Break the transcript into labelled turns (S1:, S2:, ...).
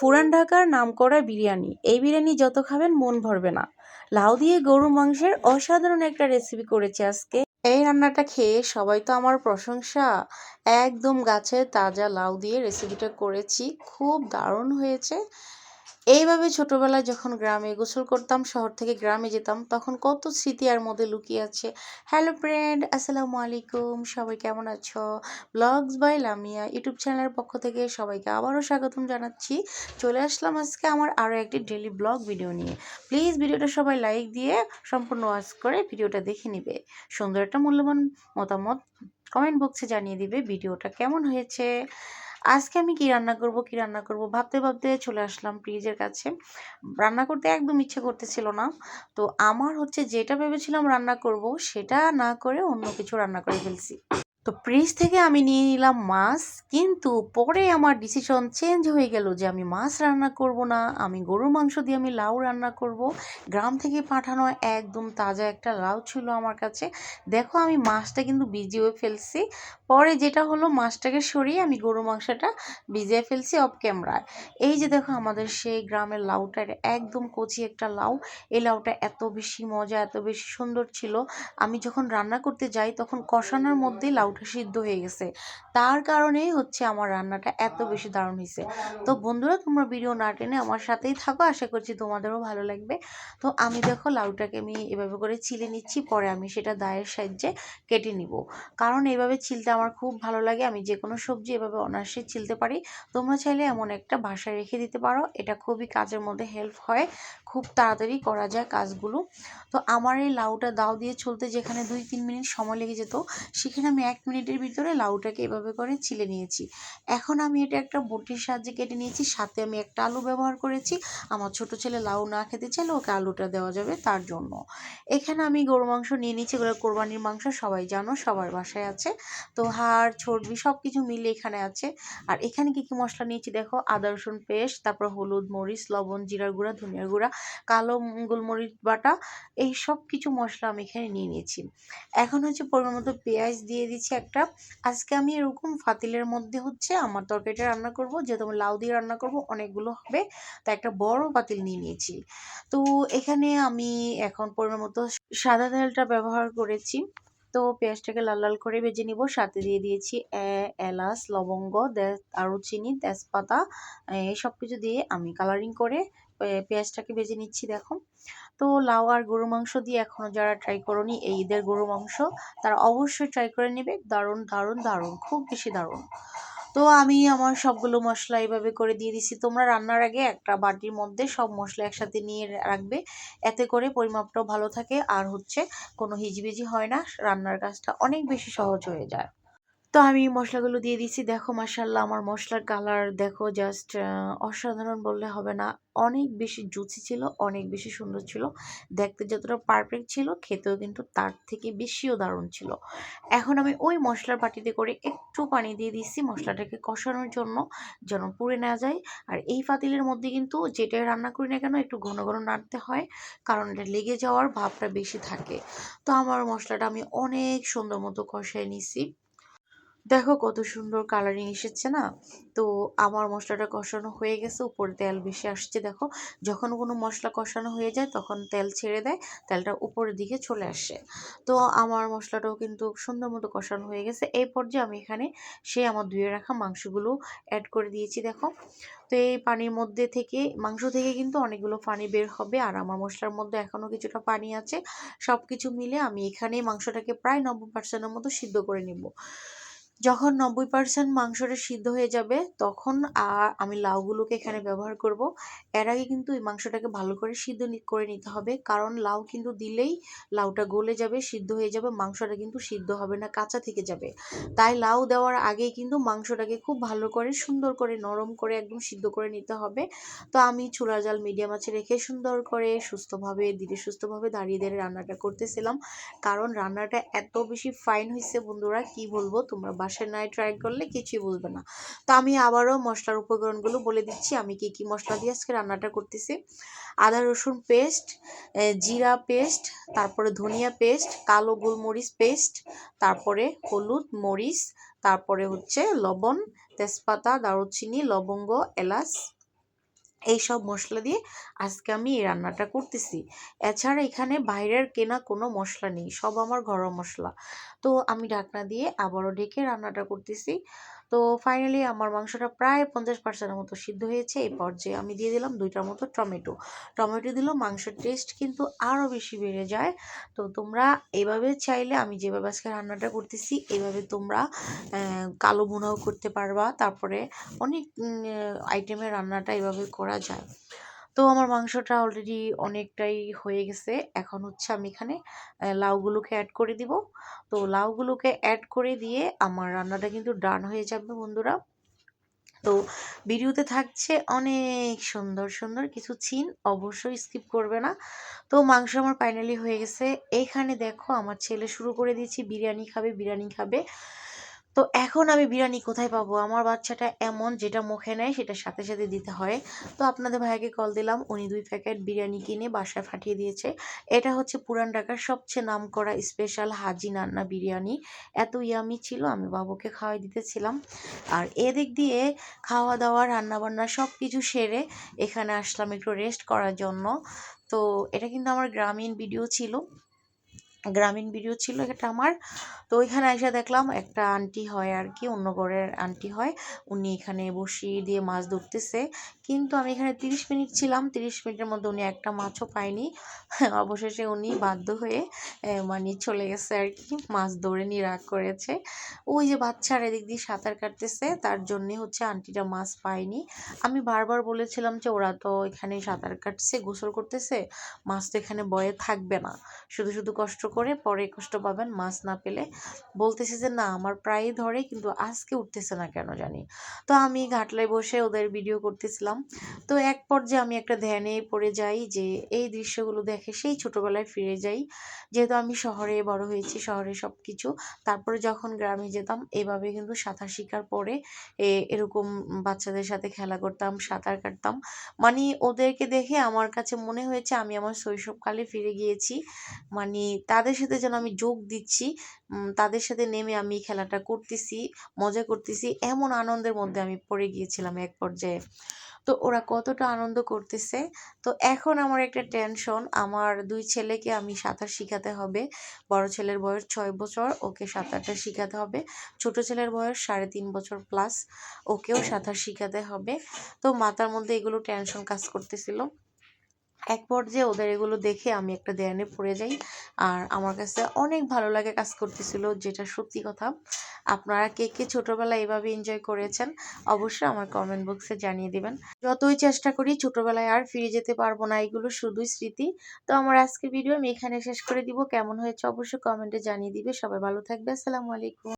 S1: পুরান ঢাকার নাম করা বিরিয়ানি। এই বিরিয়ানি যত খাবেন, মন ভরবে না। লাউ দিয়ে গরু মাংসের অসাধারণ একটা রেসিপি করেছি আজকে। এই রান্নাটা খেয়ে সবাই তো আমার প্রশংসা। একদম গাছের তাজা লাউ দিয়ে রেসিপিটা করেছি। খুব দারুণ হয়েছে। এইভাবে ছোটবেলায় যখন গ্রামে গোসল করতাম, শহর থেকে গ্রামে যেতাম, তখন কত স্মৃতি আর মধ্যে লুকিয়ে আছে। হ্যালো ফ্রেন্ড আসসালামু আলাইকুম। সবাই কেমন আছো? ব্লগস বাই লামিয়া ইউটিউব চ্যানেলের পক্ষ থেকে সবাইকে আবারও স্বাগতম জানাচ্ছি। চলে আসলাম আজকে আমার আরও একটি ডেলি ব্লগ ভিডিও নিয়ে। প্লিজ ভিডিওটা সবাই লাইক দিয়ে সম্পূর্ণ ওয়াচ করে ভিডিওটা দেখে নিবে। সুন্দর একটা মূল্যবান মতামত কমেন্ট বক্সে জানিয়ে দিবে ভিডিওটা কেমন হয়েছে। আজকে আমি কি রান্না করব, কি রান্না করব? ভাবতে ভাবতে চলে আসলাম ফ্রিজের কাছে। রান্না করতে একদম ইচ্ছে করতেছিল না। তো আমার হচ্ছে যেটা ভেবেছিলাম রান্না করব, সেটা না করে অন্য কিছু রান্না করে ফেলছি। তো ফ্রিজ থেকে আমি নিয়ে নিলাম মাছ, কিন্তু পরে আমার ডিসিশন চেঞ্জ হয়ে গেল যে আমি মাছ রান্না করব না। আমি গরুর মাংস দিয়ে আমি লাউ রান্না করব। গ্রাম থেকে পাঠানো একদম তাজা একটা লাউ ছিল আমার কাছে। দেখো আমি মাছটা কিন্তু ভিজিয়ে ফেলছি। পরে যেটা হলো মাছটাকে সরিয়ে আমি গরু মাংসটা ভিজিয়ে ফেলছি অফ ক্যামেরায় এই যে দেখো আমাদের সেই গ্রামের লাউটার একদম কচি একটা লাউ। এই লাউটা এত বেশি মজা, এত বেশি সুন্দর ছিল। আমি যখন রান্না করতে যাই তখন কষানোর মধ্যেই লাউটা সিদ্ধ হয়ে গেছে। তার কারণেই হচ্ছে আমার রান্নাটা এত বেশি দারুণ হয়েছে। তো বন্ধুরা, তোমরা ভিডিও না টেনে আমার সাথেই থাকো। আশা করছি তোমাদেরও ভালো লাগবে। তো আমি দেখো লাউটাকে আমি এভাবে করে চিলে নিচ্ছি, পরে আমি সেটা দায়ের সাহায্যে কেটে নিব। কারণ এইভাবে চিলতে আমার খুব ভালো লাগে। আমি যে কোনো সবজি এভাবে অনায়াসে চিলতে পারি। তোমরা চাইলে এমন একটা বাসায় রেখে দিতে পারো। এটা খুবই কাজের মধ্যে হেল্প হয়। খুব তাড়াতাড়ি করা যায় কাজগুলো। তো আমার এই লাউটা দাও দিয়ে চলতে যেখানে দুই তিন মিনিট সময় লেগে যেত, সেখানে আমি এক মিনিটের ভিতরে লাউটাকে এভাবে করে ছিলে নিয়েছি। এখন আমি এটা একটা বটির সাহায্যে কেটে নিয়েছি, সাথে আমি একটা আলু ব্যবহার করেছি। আমার ছোট ছেলে লাউ না খেতে চাইলে ওকে আলুটা দেওয়া যাবে তার জন্য। এখানে আমি গরু মাংস নিয়ে নিচ্ছি এগুলো কোরবানির মাংস, সবাই জানো, সবার বাসায় আছে। তো হাড়, চর্বি সব কিছু মিলে এখানে আছে। আর এখানে কী কী মশলা নিয়েছি দেখো, আদা রসুন পেস্ট, তারপর হলুদ মরিচ, লবণ, জিরার গুঁড়া, ধনিয়ার গুঁড়া কালো গোলমরিচ বাটা, এই সব কিছু মশলা আমি এখানে নিয়ে নিয়েছি। এখন হচ্ছে পরিমাণ মতো পেঁয়াজ দিয়ে দিচ্ছি একটা। আজকে আমি এরকম ফাতিলের মধ্যে হচ্ছে আমার তরকারিটা রান্না করব, যেহেতু আমি লাউ দিয়ে রান্না করব, অনেকগুলো হবে তা একটা বড় পাতিল নিয়ে নিয়েছি। তো এখানে আমি এখন পরিমাণ মতো সাদা তেলটা ব্যবহার করেছি। তো পেঁয়াজটাকে লাল লাল করে ভেজে নিব। সাথে দিয়ে দিয়েছি এলাচ, লবঙ্গ দারুচিনি, তেজপাতা এই সব কিছু দিয়ে আমি কালারিং করে পেঁয়াজটাকে ভেজে নিচ্ছি, দেখো। তো লাউ আর গরু মাংস দিয়ে এখনও যারা ট্রাই করনি, এই ঈদের গরু মাংস, তারা অবশ্যই ট্রাই করে নেবে। দারুণ দারুণ দারুণ, খুব বেশি দারুণ। তো আমি আমার সবগুলো মশলা এইভাবে করে দিয়ে দিছি। তোমরা রান্নার আগে একটা বাটির মধ্যে সব মশলা একসাথে নিয়ে রাখবে। এতে করে পরিমাপটাও ভালো থাকে। আর হচ্ছে কোনো হিজিবিজি হয় না, রান্নার কাজটা অনেক বেশি সহজ হয়ে যায়। তো আমি মশলাগুলো দিয়ে দিচ্ছি দেখো মাসাল্লাহ আমার মশলার কালার দেখো জাস্ট অসাধারণ বললে হবে না। অনেক বেশি জুচি ছিল, অনেক বেশি সুন্দর ছিল। দেখতে যতটা পারফেক্ট ছিল, খেতেও কিন্তু তার থেকে বেশিও দারুণ ছিল। এখন আমি ওই মশলার বাটিতে করে একটু পানি দিয়ে দিচ্ছি মশলাটাকে কষানোর জন্য, যেন পুড়ে না যায়। আর এই পাতিলের মধ্যে কিন্তু যেটাই রান্না করি না কেন, একটু ঘন ঘন নাড়তে হয়, কারণ এটা লেগে যাওয়ার ভাবটা বেশি থাকে। তো আমার মশলাটা আমি অনেক সুন্দর মতো কষায় নিছি দেখো কত সুন্দর কালারিং এসেছে না? তো আমার মশলাটা কষানো হয়ে গেছে, উপরে তেল বেশি আসছে দেখো। যখন কোনো মশলা কষানো হয়ে যায় তখন তেল ছেড়ে দেয়, তেলটা উপরের দিকে চলে আসে। তো আমার মশলাটাও কিন্তু সুন্দর মতো কষানো হয়ে গেছে। এই পর্যায়ে আমি এখানে সে আমার ধুয়ে রাখা মাংসগুলো অ্যাড করে দিয়েছি দেখো। তো এই পানির মধ্যে থেকে, মাংস থেকে কিন্তু অনেকগুলো পানি বের হবে আর আমার মশলার মধ্যে এখনও কিছুটা পানি আছে। সব কিছু মিলে আমি এখানে মাংসটাকে প্রায় নব্বই পার্সেন্টের মতো সিদ্ধ করে নিব। যখন নব্বই পার্সেন্ট মাংসটা সিদ্ধ হয়ে যাবে, তখন আমি লাউগুলোকে এখানে ব্যবহার করব। এর আগে কিন্তু এই মাংসটাকে ভালো করে সিদ্ধ করে নিতে হবে। কারণ লাউ কিন্তু দিলেই লাউটা গলে যাবে, সিদ্ধ হয়ে যাবে, মাংসটা কিন্তু সিদ্ধ হবে না, কাঁচা থেকে যাবে। তাই লাউ দেওয়ার আগে কিন্তু মাংসটাকে খুব ভালো করে সুন্দর করে, নরম করে একদম সিদ্ধ করে নিতে হবে। তো আমি চুলা জাল মিডিয়াম আছে রেখে সুন্দর করে সুস্থভাবে, ধীরে সুস্থভাবে দাঁড়িয়ে দাঁড়িয়ে রান্নাটা করতেছিলাম। কারণ রান্নাটা এত বেশি ফাইন হয়েছে বন্ধুরা, কি বলব? তোমরা বাসায় নাই ট্রাই করলে কিছুই বুঝবে না। তো আমি আবারও মশলার উপকরণগুলো বলে দিচ্ছি, আমি কি কি মশলা দিয়ে আজকে রান্নাটা করতেছি। আদা, রসুন পেস্ট জিরা পেস্ট তারপরে ধনিয়া পেস্ট কালো গোলমরিচ পেস্ট তারপরে হলুদ মরিচ, তারপরে হচ্ছে লবণ, তেজপাতা, দারুচিনি, লবঙ্গ, এলাচ এইসব মশলা দিয়ে আজকে আমি এই রান্নাটা করতেছি। এছাড়া এখানে বাইরের কেনা কোনো মশলা নেই, সব আমার ঘরোয়া মশলা। তো আমি ঢাকনা দিয়ে আবারও ঢেকে রান্নাটা করতেছি। তো ফাইনালি আমার মাংসটা প্রায় পঞ্চাশ পার্সেন্টের মতো সিদ্ধ হয়েছে। এই পর্যায়ে আমি দিয়ে দিলাম দুইটার মতো টমেটো। টমেটো দিলেও মাংসের টেস্ট কিন্তু আরও বেশি বেড়ে যায়। তো তোমরা এভাবে চাইলে আমি যেভাবে আজকে রান্নাটা করতেছি, এভাবে তোমরা কালো বোনাও করতে পারবা। তারপরে অনেক আইটেমের রান্নাটা এভাবে করা যায়। তো আমার মাংসটা অলরেডি অনেকটাই হয়ে গেছে। এখন হচ্ছে আমি এখানে লাউগুলোকে অ্যাড করে দিব। তো লাউগুলোকে অ্যাড করে দিয়ে আমার রান্নাটা কিন্তু ডান হয়ে যাবে বন্ধুরা। তো ভিডিওতে থাকছে অনেক সুন্দর সুন্দর কিছু চিন অবশ্যই স্কিপ করবে না। তো মাংস আমার ফাইনালি হয়ে গেছে। এইখানে দেখো আমার ছেলে শুরু করে দিয়েছি, বিরিয়ানি খাবে বিরিয়ানি খাবে। তো এখন আমি বিরিয়ানি কোথায় পাবো? আমার বাচ্চাটা এমন যেটা মুখে নেয় সেটা সাথে সাথে দিতে হয়। তো আপনাদের ভাইকে কল দিলাম। উনি দুই প্যাকেট বিরিয়ানি কিনে বাসায় ফাটিয়ে দিয়েছে। এটা হচ্ছে পুরান ঢাকার সবচেয়ে নাম করা স্পেশাল হাজি নান্না বিরিয়ানি। এত ইয়ামি ছিল, আমি বাবুকে খাওয়াই দিতেছিলাম। আর এদিক দিয়ে খাওয়া দাওয়া রান্নাবান্না সব কিছু সেরে এখানে আসলাম একটু রেস্ট করার জন্য। তো এটা কিন্তু আমার গ্রামীণ ভিডিও ছিল। গ্রামীণ ভিডিও ছিল এটা আমার। তো ওইখানে এসে দেখলাম একটা আন্টি হয় আর কি, অন্য ঘরের আন্টি হয়। উনি এখানে বসিয়ে দিয়ে মাছ ধরতেছে। কিন্তু আমি এখানে তিরিশ মিনিট ছিলাম, তিরিশ মিনিটের মধ্যে উনি একটা মাছও পায়নি। অবশেষে উনি বাধ্য হয়ে মানে চলে গেছে আর কি, মাছ ধরে নিয়ে রাগ করেছে। ওই যে বাচ্চার এদিক দিয়ে সাঁতার কাটতেছে, তার জন্যে হচ্ছে আন্টিটা মাছ পায়নি। আমি বারবার বলেছিলাম যে ওরা তো এখানে সাঁতার কাটছে, গোসল করতেছে, মাছ তো এখানে বয়ে থাকবে না। শুধু শুধু কষ্ট করে পরে কষ্ট পাবেন, মাছ না পেলে। বলতেছে যে, না, আমার প্রায়ই ধরে, কিন্তু আজকে উঠতেছে না কেন জানি? তো আমি ঘাটলায় বসে ওদের ভিডিও করতেছিলাম। তো এক পর্যায়ে আমি একটা ধ্যানে পড়ে যাই যে, এই দৃশ্যগুলো দেখে সেই ছোটবেলায় ফিরে যাই। যেহেতু আমি শহরে বড় হয়েছি, শহরে সব কিছু তারপরে যখন গ্রামে যেতাম, এভাবে কিন্তু সাঁতার শিকার পরে এরকম বাচ্চাদের সাথে খেলা করতাম, সাঁতার কাটতাম। মানে ওদেরকে দেখে আমার কাছে মনে হয়েছে, আমি আমার শৈশবকালে ফিরে গিয়েছি। মানে তাদের সাথে যেন আমি যোগ দিচ্ছি তাদের সাথে নেমে আমি খেলাটা করতেছি, মজা করতেছি, এমন আনন্দের মধ্যে আমি পড়ে গিয়েছিলাম এক পর্যায়ে। তো ওরা কতটা আনন্দ করতেছে। তো এখন আমার একটা টেনশন আমার দুই ছেলেকে আমি সাঁতার শিখাতে হবে। বড় ছেলের বয়স ছয় বছর, ওকে সাঁতারটা শিখাতে হবে। ছোট ছেলের বয়স সাড়ে তিন বছর প্লাস ওকেও সাঁতার শিখাতে হবে। তো মাথার মধ্যে এগুলো টেনশন কাজ করতেছিল। এক পর্যায়ে ওদের এগুলো দেখে আমি একটা দেয়ানে পড়ে যাই। আর আমার কাছে অনেক ভালো লাগে কাজ করতেছিল, যেটা সত্যি কথা। আপনারা কে কে ছোটোবেলায় এভাবে এনজয় করেছেন, অবশ্যই আমার কমেন্ট বক্সে জানিয়ে দেবেন। যতই চেষ্টা করি ছোটোবেলায় আর ফিরে যেতে পারব না, এগুলো শুধুই স্মৃতি। তো আমার আজকে ভিডিও আমি এখানে শেষ করে দিব। কেমন হয়েছে অবশ্যই কমেন্টে জানিয়ে দিবে। সবাই ভালো থাকবে। আসসালামু আলাইকুম।